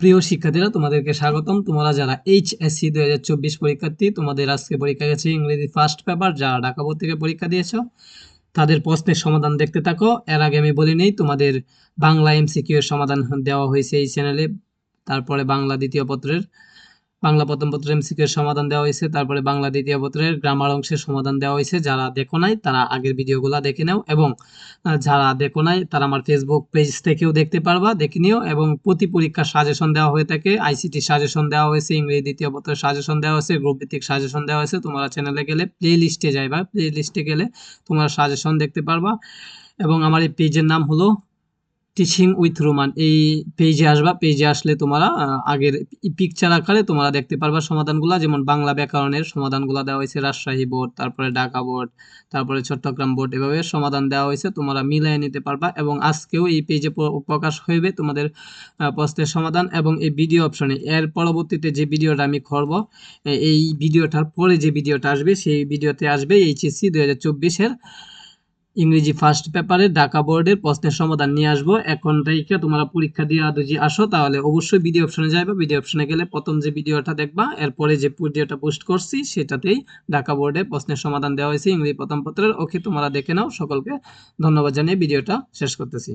প্রিয় শিক্ষার্থীরা, তোমাদেরকে স্বাগতম। তোমরা যারা এইচ এইচএসসি দু হাজার চব্বিশ পরীক্ষার্থী, তোমাদের আজকে পরীক্ষা গেছে ইংরেজি ফার্স্ট পেপার যারা ঢাকা বোর্ড থেকে পরীক্ষা দিয়েছ, তাদের প্রশ্নের সমাধান দেখতে থাকো। এর আগে আমি বলি নেই তোমাদের বাংলা এমসিকিউ এর সমাধান দেওয়া হয়েছে এই চ্যানেলে তারপরে বাংলা দ্বিতীয় পত্রের বাংলা প্রথম পত্রের এমসিকিউ এর সমাধান দেওয়া হয়েছে, তারপরে বাংলা দ্বিতীয় পত্রের গ্রামার অংশের সমাধান দেওয়া হয়েছে। যারা দেখো নাই, তারা আগের ভিডিওগুলো দেখে নাও এবং যারা দেখো নাই, তারা আমার ফেসবুক পেজ থেকেও দেখতে পারবা, দেখে নিও এবং প্রতি পরীক্ষার সাজেশন দেওয়া হয়ে থাকে। আইসিটি সাজেশন দেওয়া হয়েছে, ইংরেজি দ্বিতীয় পত্রের সাজেশন দেওয়া হয়েছে গ্রুপ ভিত্তিক সাজেশন দেওয়া হয়েছে। তোমরা চ্যানেলে গেলে প্লে লিস্টে যাইবা প্লে লিস্টে গেলে তোমরা সাজেশন দেখতে পারবা। এবং আমার এই পেজের নাম হলো টিচিং উইথ রোমান এই পেজে আসবা পেজে আসলে তোমরা আগের পিকচার আকারে তোমরা দেখতে পারবা সমাধানগুলো, যেমন বাংলা ব্যাকরণের সমাধানগুলো দেওয়া হয়েছে, রাজশাহী বোর্ড, তারপরে ঢাকা বোর্ড, তারপরে চট্টগ্রাম বোর্ড, এভাবে সমাধান দেওয়া হয়েছে, তোমরা মিলিয়ে নিতে পারবা এবং আজকেও এই পেজে প্রকাশ হইবে তোমাদের প্রশ্নের সমাধান এবং এই ভিডিও অপশনে এর পরবর্তীতে যে ভিডিওটা আমি করব এই ভিডিওটার পরে যে ভিডিওটা আসবে, সেই ভিডিওতে আসবে এইচএসসি দু হাজার চব্বিশের ইংরেজি ফার্স্ট পেপারে ঢাকা বোর্ডের প্রশ্নের সমাধান নিয়ে আসব। এখন থেকে তোমরা পরীক্ষা দিয়ে যদি আসো, তাহলে অবশ্যই ভিডিও অপশনে যাবে ভিডিও অপশনে গেলে প্রথম যে ভিডিওটা দেখবা, এরপরে যে ভিডিওটা পোস্ট করছি, সেটাতেই ঢাকা বোর্ডে প্রশ্নের সমাধান দেওয়া হয়েছে ইংরেজি প্রথম পত্রের। ওকে, তোমরা দেখে নাও। সকলকে ধন্যবাদ জানিয়ে ভিডিওটা শেষ করতেছি।